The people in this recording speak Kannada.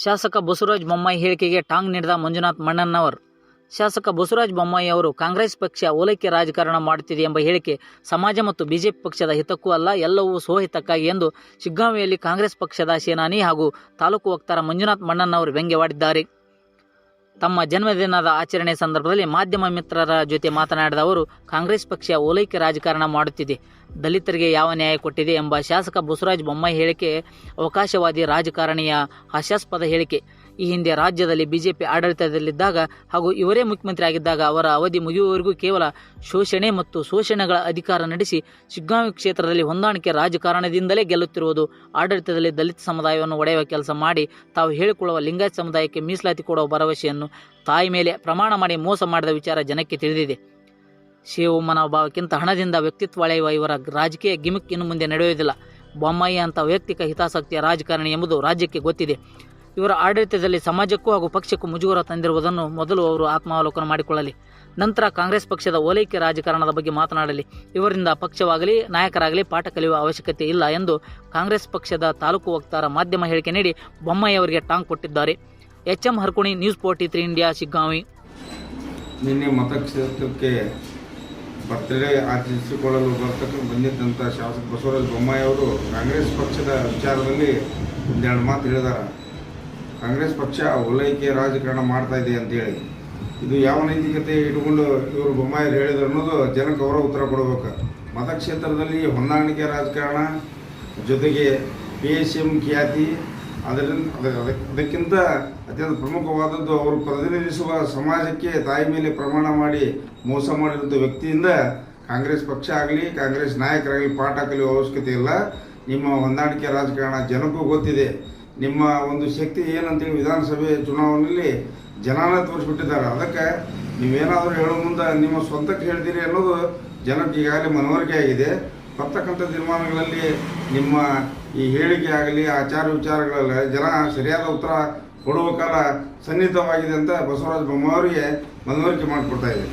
ಶಾಸಕ ಬಸವರಾಜ ಬೊಮ್ಮಾಯಿ ಹೇಳಿಕೆಗೆ ಟಾಂಗ್ ನೀಡಿದ ಮಂಜುನಾಥ್ ಮಣ್ಣಣ್ಣವರ್ ಶಾಸಕ ಬಸವರಾಜ ಬೊಮ್ಮಾಯಿ ಅವರು ಕಾಂಗ್ರೆಸ್ ಪಕ್ಷ ಓಲೈಕೆ ರಾಜಕಾರಣ ಮಾಡುತ್ತಿದೆ ಎಂಬ ಹೇಳಿಕೆ ಸಮಾಜ ಮತ್ತು ಬಿಜೆಪಿ ಪಕ್ಷದ ಹಿತಕ್ಕೂ ಅಲ್ಲ, ಎಲ್ಲವೂ ಸ್ವಹಿತಕ್ಕಾಗಿ ಎಂದು ಶಿಗ್ಗಾಂವಿಯಲ್ಲಿ ಕಾಂಗ್ರೆಸ್ ಪಕ್ಷದ ಸೇನಾನಿ ಹಾಗೂ ತಾಲೂಕು ವಕ್ತಾರ ಮಂಜುನಾಥ್ ಮಣ್ಣನ್ನವರು ವ್ಯಂಗ್ಯವಾಡಿದ್ದಾರೆ. ತಮ್ಮ ಜನ್ಮದಿನದ ಆಚರಣೆ ಸಂದರ್ಭದಲ್ಲಿ ಮಾಧ್ಯಮ ಮಿತ್ರರ ಜೊತೆ ಮಾತನಾಡಿದ ಅವರು, ಕಾಂಗ್ರೆಸ್ ಪಕ್ಷ ಓಲೈಕೆ ರಾಜಕಾರಣ ಮಾಡುತ್ತಿದೆ. ದಲಿತರಿಗೆ ಯಾವ ನ್ಯಾಯ ಕೊಟ್ಟಿದೆ ಎಂಬ ಶಾಸಕ ಬಸವರಾಜ ಬೊಮ್ಮಾಯಿ ಹೇಳಿಕೆ ಅವಕಾಶವಾದಿ ರಾಜಕಾರಣಿಯ ಹಾಸ್ಯಾಸ್ಪದ ಹೇಳಿಕೆ. ಈ ಹಿಂದೆ ರಾಜ್ಯದಲ್ಲಿ ಬಿಜೆಪಿ ಆಡಳಿತದಲ್ಲಿದ್ದಾಗ ಹಾಗೂ ಇವರೇ ಮುಖ್ಯಮಂತ್ರಿ ಆಗಿದ್ದಾಗ ಅವರ ಅವಧಿ ಮುಗಿಯುವವರೆಗೂ ಕೇವಲ ಶೋಷಣೆ ಮತ್ತು ಶೋಷಣೆಗಳ ಅಧಿಕಾರ ನಡೆಸಿ ಶಿಗ್ಗಾಂವಿ ಕ್ಷೇತ್ರದಲ್ಲಿ ಹೊಂದಾಣಿಕೆ ರಾಜಕಾರಣದಿಂದಲೇ ಗೆಲ್ಲುತ್ತಿರುವುದು. ಆಡಳಿತದಲ್ಲಿ ದಲಿತ ಸಮುದಾಯವನ್ನು ಒಡೆಯುವ ಕೆಲಸ ಮಾಡಿ ತಾವು ಹೇಳಿಕೊಳ್ಳುವ ಲಿಂಗಾಯತ್ ಸಮುದಾಯಕ್ಕೆ ಮೀಸಲಾತಿ ಕೊಡುವ ಭರವಸೆಯನ್ನು ತಾಯಿ ಮೇಲೆ ಪ್ರಮಾಣ ಮಾಡಿ ಮೋಸ ಮಾಡಿದ ವಿಚಾರ ಜನಕ್ಕೆ ತಿಳಿದಿದೆ. ಶಿವ ಮನೋಭಾವಕ್ಕಿಂತ ಹಣದಿಂದ ವ್ಯಕ್ತಿತ್ವ ಅಳೆಯುವ ಇವರ ರಾಜಕೀಯ ಗಿಮಿಕ್ ಇನ್ನು ಮುಂದೆ ನಡೆಯುವುದಿಲ್ಲ. ಬೊಮ್ಮಾಯಿ ಅಂತ ವೈಯಕ್ತಿಕ ಹಿತಾಸಕ್ತಿಯ ರಾಜಕಾರಣಿ ಎಂಬುದು ರಾಜ್ಯಕ್ಕೆ ಗೊತ್ತಿದೆ. ಇವರ ಆಡಳಿತದಲ್ಲಿ ಸಮಾಜಕ್ಕೂ ಹಾಗೂ ಪಕ್ಷಕ್ಕೂ ಮುಜುಗರ ತಂದಿರುವುದನ್ನು ಮೊದಲು ಅವರು ಆತ್ಮಾವಲೋಕನ ಮಾಡಿಕೊಳ್ಳಲಿ. ನಂತರ ಕಾಂಗ್ರೆಸ್ ಪಕ್ಷದ ಓಲೈಕೆ ರಾಜಕಾರಣದ ಬಗ್ಗೆ ಮಾತನಾಡಲಿ. ಇವರಿಂದ ಪಕ್ಷವಾಗಲಿ, ನಾಯಕರಾಗಲಿ ಪಾಠ ಕಲಿಯುವ ಅವಶ್ಯಕತೆ ಇಲ್ಲ ಎಂದು ಕಾಂಗ್ರೆಸ್ ಪಕ್ಷದ ತಾಲೂಕು ವಕ್ತಾರ ಮಾಧ್ಯಮ ಹೇಳಿಕೆ ನೀಡಿ ಬೊಮ್ಮಾಯಿ ಅವರಿಗೆ ಟಾಂಗ್ ಕೊಟ್ಟಿದ್ದಾರೆ. H M Harkuni, news forty three India, Shiggaon. ನಿನ್ನೆ ಮತಕ್ಷೇತ್ರಕ್ಕೆ ಬರ್ತ್ಡೇ ಆಚರಿಸಿಕೊಳ್ಳಲು ಬರ್ತಕ್ಕ ಬಂದಿದ್ದಂಥ ಶಾಸಕ ಬಸವರಾಜ ಬೊಮ್ಮಾಯಿ ಅವರು ಕಾಂಗ್ರೆಸ್ ಪಕ್ಷದ ವಿಚಾರದಲ್ಲಿ ಒಂದೆರಡು ಮಾತು ಹೇಳಿದಾರ. ಕಾಂಗ್ರೆಸ್ ಪಕ್ಷ ಓಲೈಕೆ ರಾಜಕಾರಣ ಮಾಡ್ತಾ ಇದೆ ಅಂತೇಳಿ. ಇದು ಯಾವ ನೈತಿಕತೆ ಇಟ್ಕೊಂಡು ಇವರು ಬೊಮ್ಮಾಯಿ ಹೇಳಿದ್ರು ಅನ್ನೋದು ಜನಕ್ಕೆ ಅವರ ಉತ್ತರ ಕೊಡಬೇಕು. ಮತಕ್ಷೇತ್ರದಲ್ಲಿ ಹೊಂದಾಣಿಕೆ ರಾಜಕಾರಣ, ಜೊತೆಗೆ ಪಿ ಎಸ್ ಎಂ ಖ್ಯಾತಿ, ಅದರಿಂದ ಅದ- ಅದಕ್- ಅದಕ್ಕಿಂತ ಅತ್ಯಂತ ಪ್ರಮುಖವಾದದ್ದು ಅವರು ಪ್ರತಿನಿಧಿಸುವ ಸಮಾಜಕ್ಕೆ ತಾಯಿ ಮೇಲೆ ಪ್ರಮಾಣ ಮಾಡಿ ಮೋಸ ಮಾಡಿರುವಂಥ ವ್ಯಕ್ತಿಯಿಂದ ಕಾಂಗ್ರೆಸ್ ಪಕ್ಷ ಆಗಲಿ, ಕಾಂಗ್ರೆಸ್ ನಾಯಕರಾಗಲಿ ಪಾಠ ಕಲಿಯುವ ಅವಶ್ಯಕತೆ ಇಲ್ಲ. ನಿಮ್ಮ ಹೊಂದಾಣಿಕೆ ರಾಜಕಾರಣ ಜನಕ್ಕೂ ಗೊತ್ತಿದೆ. ನಿಮ್ಮ ಒಂದು ಶಕ್ತಿ ಏನಂತೇಳಿ ವಿಧಾನಸಭೆ ಚುನಾವಣೆಯಲ್ಲಿ ಜನಾನ ತೋರಿಸ್ಬಿಟ್ಟಿದ್ದಾರೆ. ಅದಕ್ಕೆ ನೀವೇನಾದರೂ ಹೇಳೋ ಮುಂದೆ ನಿಮ್ಮ ಸ್ವಂತಕ್ಕೆ ಹೇಳ್ತೀರಿ ಅನ್ನೋದು ಜನಕ್ಕೆ ಈಗಾಗಲೇ ಮನವರಿಕೆ ಆಗಿದೆ. ಬರ್ತಕ್ಕಂಥ ತೀರ್ಮಾನಗಳಲ್ಲಿ ನಿಮ್ಮ ಈ ಹೇಳಿಕೆ ಆಗಲಿ, ಆಚಾರ ವಿಚಾರಗಳಲ್ಲಿ ಜನ ಸರಿಯಾದ ಉತ್ತರ ಕೊಡುವ ಕಾಲ ಸನ್ನಿಹಿತವಾಗಿದೆ ಅಂತ ಬಸವರಾಜ ಬೊಮ್ಮಾಯಿ ಅವರಿಗೆ ಮನವರಿಕೆ ಮಾಡಿಕೊಡ್ತಾ ಇದೆ